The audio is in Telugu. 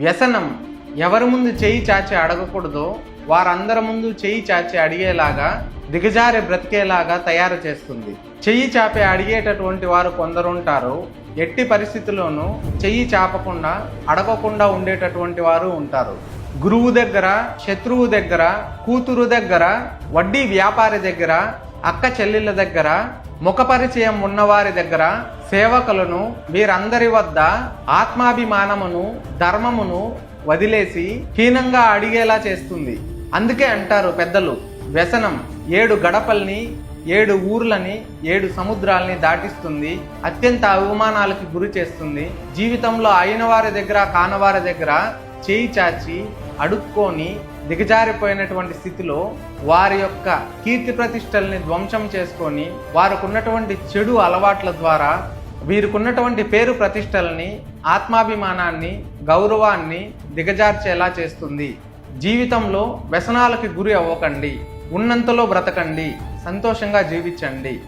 వ్యసనం ఎవరి ముందు చేయి చాచి అడగకూడదో వారందరి ముందు చేయి చాచి అడిగేలాగా దిగజారి బ్రతికేలాగా తయారు చేస్తుంది. చెయ్యి చాపి అడిగేటటువంటి వారు కొందరుంటారు. ఎట్టి పరిస్థితుల్లోనూ చెయ్యి చాపకుండా అడగకుండా ఉండేటటువంటి వారు ఉంటారు. గురువు దగ్గర శత్రువు దగ్గర కూతురు దగ్గర వడ్డీ వ్యాపారి దగ్గర అక్క చెల్లెళ్ళ దగ్గర ముఖ పరిచయం ఉన్నవారి దగ్గర సేవకులను వీరందరి వద్ద ఆత్మాభిమానమును ధర్మమును వదిలేసి హీనంగా అడిగేలా చేస్తుంది. అందుకే అంటారు పెద్దలు వ్యసనం ఏడు గడపల్ని ఏడు ఊర్లని ఏడు సముద్రాల్ని దాటిస్తుంది అత్యంత అవమానాలకి గురి చేస్తుంది. జీవితంలో అయిన వారి దగ్గర కానవారి దగ్గర చేయి చాచి అడుక్కొని దిగజారిపోయినటువంటి స్థితిలో వారి యొక్క కీర్తి ప్రతిష్టల్ని ధ్వంసం చేసుకొని వారికున్నటువంటి చెడు అలవాట్ల ద్వారా వీరికున్నటువంటి పేరు ప్రతిష్టల్ని ఆత్మాభిమానాన్ని గౌరవాన్ని దిగజార్చేలా చేస్తుంది. జీవితంలో వ్యసనాలకి గురి అవ్వకండి. ఉన్నంతలో బ్రతకండి. సంతోషంగా జీవించండి.